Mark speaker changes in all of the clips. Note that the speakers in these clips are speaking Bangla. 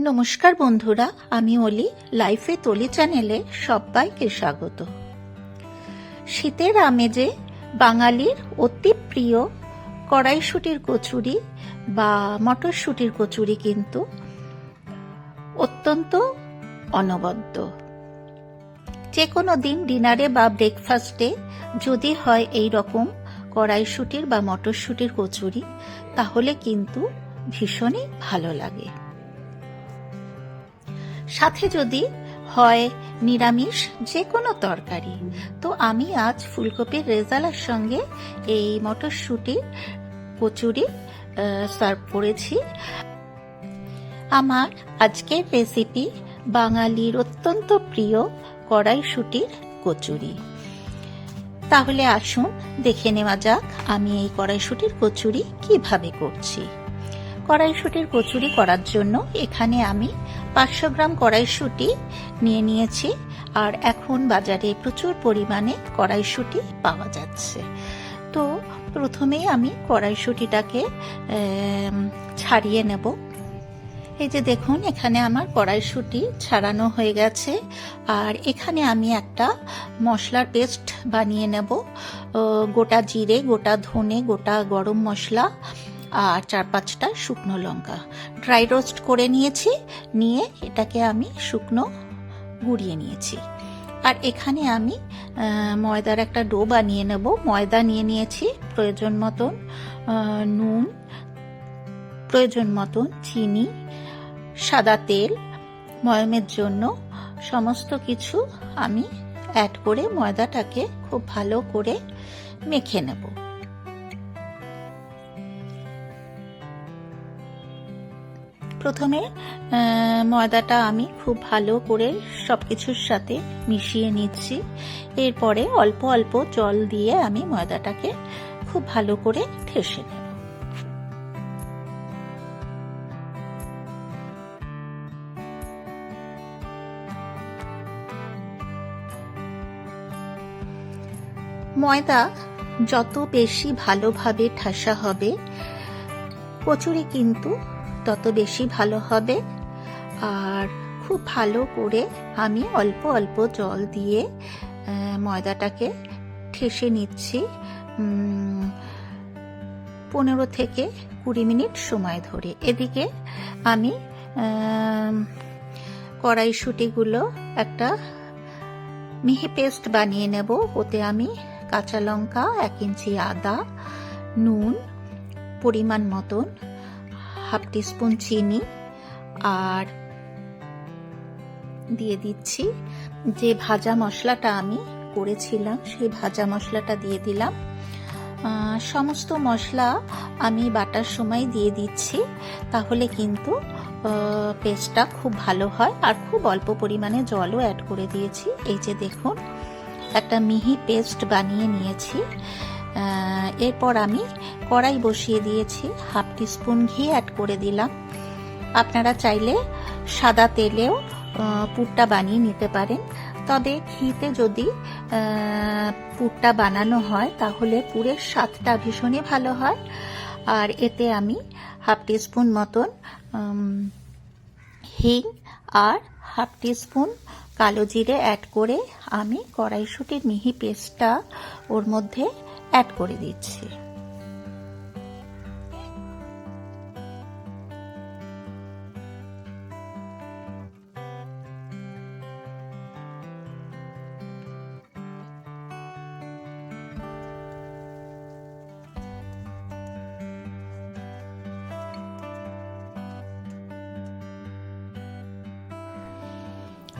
Speaker 1: নমস্কার বন্ধুরা, আমি অলি, লাইফে তলি চ্যানেলে সবাইকে স্বাগত। শীতের আমেজে বাঙালির অতি প্রিয় কড়াইশুটির কচুরি বা মটরশুটির কচুরি কিন্তু অত্যন্ত অনবদ্য। যে কোনো দিন ডিনারে বা ব্রেকফাস্টে যদি হয় এই রকম কড়াইশুটির বা মটরশুটির কচুরি, তাহলে কিন্তু ভীষণই ভালো লাগে। সাথে যদি হয় নিরামিষ যে কোনো তরকারি। তো আমি আজ ফুলকপির রেজালার সঙ্গে এই মটরশুটির কচুরি সার্ভ করেছি। আমার আজকের রেসিপি বাঙালির অত্যন্ত প্রিয় কড়াইশুটির কচুরি। তাহলে আসুন দেখে নেওয়া যাক আমি এই কড়াইশুটির কচুরি কীভাবে করছি। কড়াইশুটির কচুরি করার জন্য এখানে আমি পাঁচশো গ্রাম কড়াইশুটি নিয়ে নিয়েছি, আর এখন বাজারে প্রচুর পরিমাণে কড়াইশুটি পাওয়া যাচ্ছে। তো প্রথমেই আমি কড়াইশুটিটাকে ছাড়িয়ে নেব। এই যে দেখুন, এখানে আমার কড়াইশুটি ছাড়ানো হয়ে গেছে, আর এখানে আমি একটা মশলার পেস্ট বানিয়ে নেব। গোটা জিরে, গোটা ধনে, গোটা গরম মশলা আর চার পাঁচটা শুকনো লঙ্কা। ড্রাই রোস্ট করে নিয়েছি, নিয়ে এটাকে আমি শুকনো গুঁড়িয়ে নিয়েছি। আর এখানে আমি ময়দার একটা ডো বানিয়ে নেব। ময়দা নিয়ে নিয়েছি, প্রয়োজন মতন নুন, প্রয়োজন মতন চিনি, সাদা তেল, ময়মের জন্য সমস্ত কিছু আমি অ্যাড করে ময়দাটাকে খুব ভালো করে মেখে নেব। প্রথমে ময়দাটা আমি খুব ভালো করে সব কিছুর সাথে মিশিয়ে নিচ্ছি। এরপরে অল্প অল্প জল দিয়ে আমি ময়দাটাকে খুব ভালো করে ঠেসে নেব। ময়দা যত বেশি ভালোভাবে ঠাসা হবে, কচুরি কিন্তু তত বেশি ভালো হবে। আর খুব ভালো করে আমি অল্প অল্প জল দিয়ে ময়দাটাকে ঠেসে নিচ্ছি। পনেরো থেকে কুড়ি মিনিট সময় ধরে। এদিকে আমি কড়াইশুটিগুলো একটা মিহি পেস্ট বানিয়ে নেব। ওতে আমি কাঁচা লঙ্কা, এক ইঞ্চি আদা, নুন, পরিমাণ মতন হাফ টিস্পুন চিনি আর দিয়ে দিচ্ছি। যে ভাজা মশলাটা আমি করেছিলাম, সেই ভাজা মশলাটা দিয়ে দিলাম। সমস্ত মশলা আমি বাটার সময় দিয়ে দিচ্ছি, তাহলে কিন্তু পেস্টটা খুব ভালো হয়। আর খুব অল্প পরিমাণে জলও অ্যাড করে দিয়েছি। এই যে দেখুন, একটা মিহি পেস্ট বানিয়ে নিয়েছি। এরপর আমি কড়াই বসিয়ে দিয়েছি। হাফ টিস্পুন ঘি অ্যাড করে দিলাম। আপনারা চাইলে সাদা তেলেও পুরটা বানিয়ে নিতে পারেন। তবে ঘিতে যদি পুরটা বানানো হয়, তাহলে পুরের স্বাদটা ভীষণই ভালো হয়। আর এতে আমি হাফ টিস্পুন মতন হিং আর হাফ টিস্পুন কালো জিরে অ্যাড করে আমি কড়াইশুটির মিহি পেস্টটা ওর মধ্যে অ্যাড করে দিচ্ছি।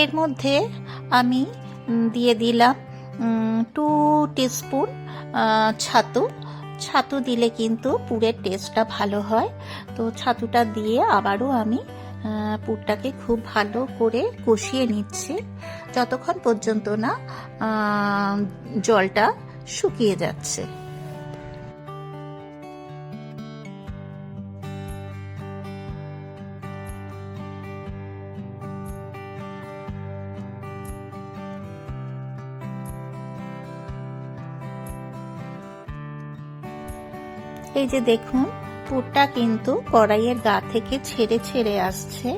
Speaker 1: এর মধ্যে আমি দিয়ে দিলাম টু টিস্পুন ছাতু। ছাতু দিলে কিন্তু পুরের টেস্টটা ভালো হয়। তো ছাতুটা দিয়ে আবারও আমি পুরটাকে খুব ভালো করে কষিয়ে নিচ্ছি। যতক্ষণ পর্যন্ত না জলটা শুকিয়ে যাচ্ছে। এই যে দেখুন, পুরটা কিন্তু কড়াইয়ের গা থেকে ছেড়ে ছেড়ে আসছে।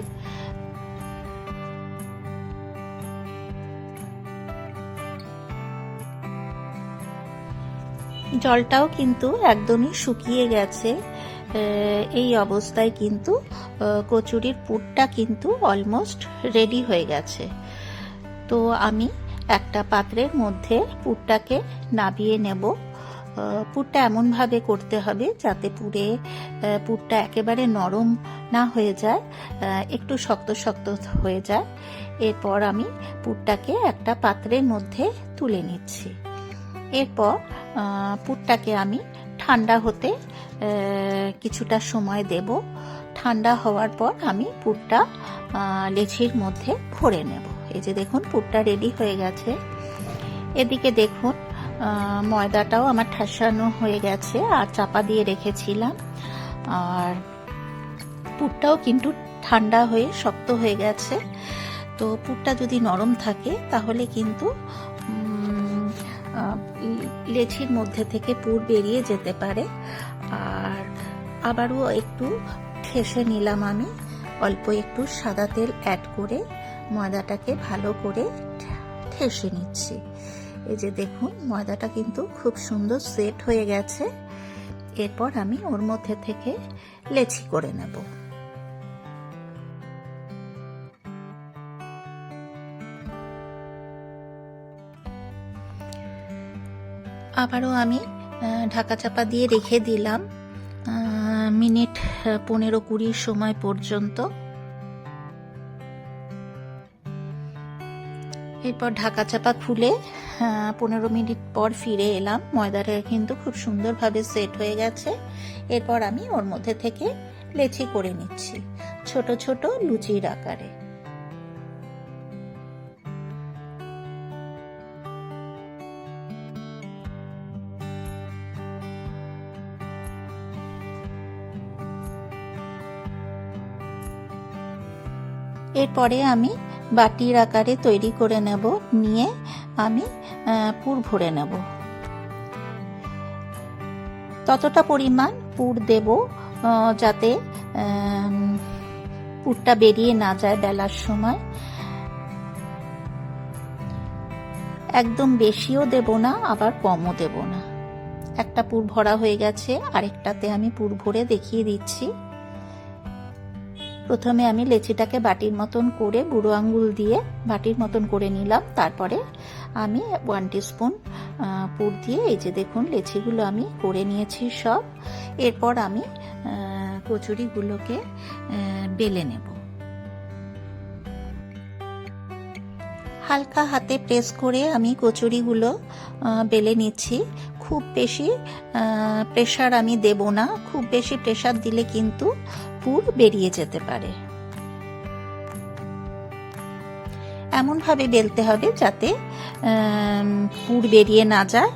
Speaker 1: জলটাও কিন্তু একদমই শুকিয়ে গেছে। এই অবস্থায় কিন্তু কচুরির পুরটা কিন্তু অলমোস্ট রেডি হয়ে গেছে। তো আমি একটা পাত্রের মধ্যে পুরটাকে নাবিয়ে নেব। পুরটা এমনভাবে করতে হবে যাতে পুরে পুরটা একেবারে নরম না হয়ে যায় একটু শক্ত শক্ত হয়ে যায়। এরপর আমি পুরটাকে একটা পাত্রের মধ্যে তুলে নিচ্ছি। এরপর পুরটাকে আমি ঠান্ডা হতে কিছুটা সময় দেব। ঠান্ডা হওয়ার পর আমি পুরটা লেচির মধ্যে ভরে নেব। এই যে দেখুন, পুরটা রেডি হয়ে গেছে। এদিকে দেখুন ময়দাটাও আমার ঠাসানো হয়ে গেছে আর চাপা দিয়ে রেখেছিলাম। আর পুরটাও কিন্তু ঠান্ডা হয়ে শক্ত হয়ে গেছে। তো পুরটা যদি নরম থাকে, তাহলে কিন্তু লেচির মধ্যে থেকে পুর বেরিয়ে যেতে পারে। আর আবারও একটু ঠেসে নিলাম আমি। অল্প একটু সাদা তেল অ্যাড করে ময়দাটাকে ভালো করে ঠেসে নিচ্ছি। এই যে দেখুন, ময়দাটা কিন্তু খুব সুন্দর সেট হয়ে গেছে। এরপর আমি ওর মধ্যে থেকে লেচি করে নেব। আবারও আমি ঢাকা চাপা দিয়ে রেখে দিলাম মিনিট পনেরো কুড়ির সময় পর্যন্ত। এরপর ঢাকা চাপা খুলে পনেরো মিনিট পর ফিরে এলাম। ময়দাটা কিন্তু খুব সুন্দরভাবে সেট হয়ে গেছে। এরপর আমি ওর মধ্যে থেকে লেচি করে নিচ্ছি, ছোট ছোট লুচির আকারে। এরপরে আমি বাটির আকারে তৈরি করে নেব, নিয়ে আমি পুর ভরে নেব। ততটা পরিমাণ পুর দেব যাতে পুরটা বেরিয়ে না যায় বেলার সময়। একদম বেশিও দেব না, আবার কমও দেব না। একটা পুর ভরা হয়ে গেছে, আরেকটাতে আমি পুর ভরে দেখিয়ে দিচ্ছি। প্রথমে আমি লেচিটাকে বাটির মতন করে বুড়ো আঙ্গুল দিয়ে বাটির মতন করে নিলাম। তারপরে আমি ওয়ান স্পুন পুর দিয়ে এই যে দেখুন লেচিগুলো আমি করে নিয়েছি সব। এরপর আমি কচুরিগুলোকে বেলে নেব। হালকা হাতে প্রেস করে আমি কচুরিগুলো বেলে নিচ্ছি। খুব বেশি প্রেশার আমি দেব না। খুব বেশি প্রেশার দিলে কিন্তু পুর বেরিয়ে যেতে পারে। এমনভাবে বেলতে হবে যাতে পুর বেরিয়ে না যায়।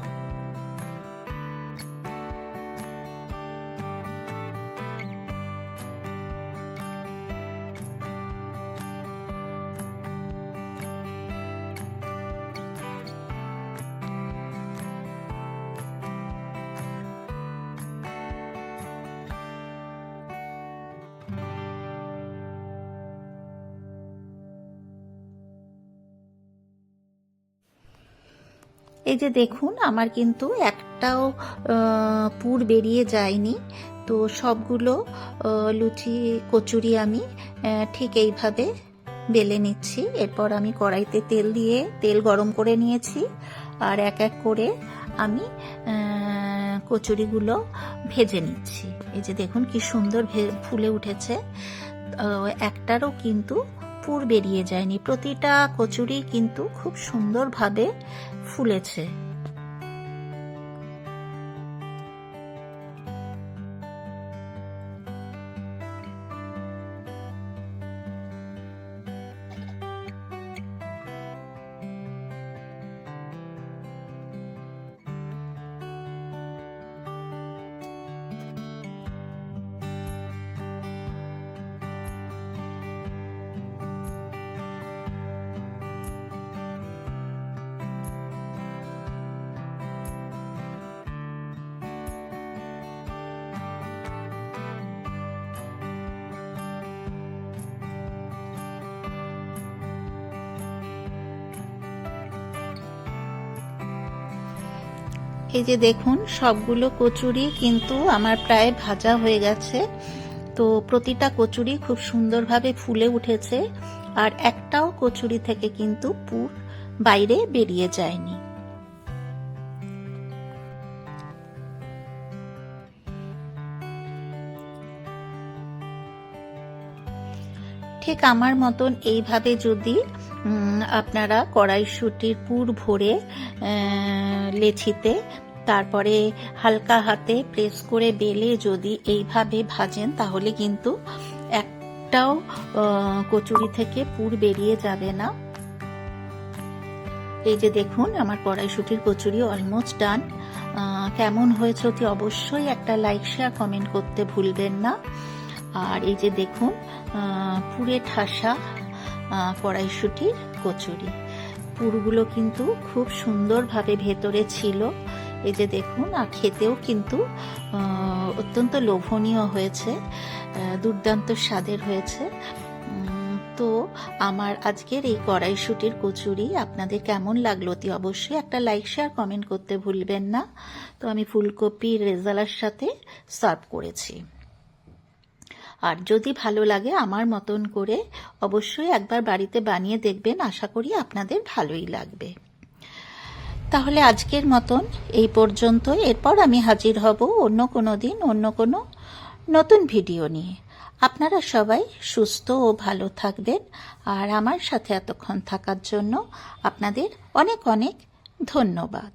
Speaker 1: এই যে দেখুন, আমার কিন্তু একটাও পুর বেরিয়ে যায়নি। তো সবগুলো লুচি, কচুরি আমি ঠিক এইভাবে বেলে নিচ্ছি। এরপর আমি কড়াইতে তেল দিয়ে তেল গরম করে নিয়েছি। আর এক এক করে আমি কচুরিগুলো ভেজে নিচ্ছি। এই যে দেখুন, কি সুন্দর ফুলে উঠেছে। একটারও কিন্তু পুর বেরিয়ে যায়নি। প্রতিটা কচুরি কিন্তু খুব সুন্দরভাবে ফুলেছে। এই যে দেখুন, সবগুলো কচুরি কিন্তু আমার প্রায় ভাজা হয়ে গেছে। তো প্রতিটা কচুরি খুব সুন্দরভাবে ফুলে উঠেছে, আর একটাও কচুরি থেকে কিন্তু পুর বাইরে বেরিয়ে যায়নি। ঠিক আমার মতন এইভাবে যদি আপনারা কড়াইশুটির পুর ভরে লেচিতে, তারপরে হালকা হাতে প্রেস করে বেলে যদি এইভাবে ভাজেন, তাহলে কিন্তু একটাও কচুরি থেকে পুর বেরিয়ে যাবে না। এই যে দেখুন, আমার কড়াইশুটির কচুরি অলমোস্ট ডান কেমন হয়েছে অতি অবশ্যই একটা লাইক শেয়ার কমেন্ট করতে ভুলবেন না। আর এই যে দেখুন পুরে ঠাসা কড়াইশুটির কচুরি। পুরগুলো কিন্তু খুব সুন্দরভাবে ভেতরে ছিল। এই যে দেখুন, আর খেতেও কিন্তু অত্যন্ত লোভনীয় হয়েছে দুর্দান্ত স্বাদের হয়েছে। তো আমার আজকের এই কড়াইশুটির কচুরি আপনাদের কেমন লাগল অতি অবশ্যই একটা লাইক, শেয়ার, কমেন্ট করতে ভুলবেন না। তো আমি ফুলকপি রেজালার সাথে সার্ভ করেছি। আর যদি ভালো লাগে আমার মতন করে অবশ্যই একবার বাড়িতে বানিয়ে দেখবেন, আশা করি আপনাদের ভালোই লাগবে। তাহলে আজকের মতন এই পর্যন্ত। এরপর আমি হাজির হব অন্য কোনো দিন, অন্য কোনো নতুন ভিডিও নিয়ে। আপনারা সবাই সুস্থ ও ভালো থাকবেন। আর আমার সাথে এতক্ষণ থাকার জন্য আপনাদের অনেক অনেক ধন্যবাদ।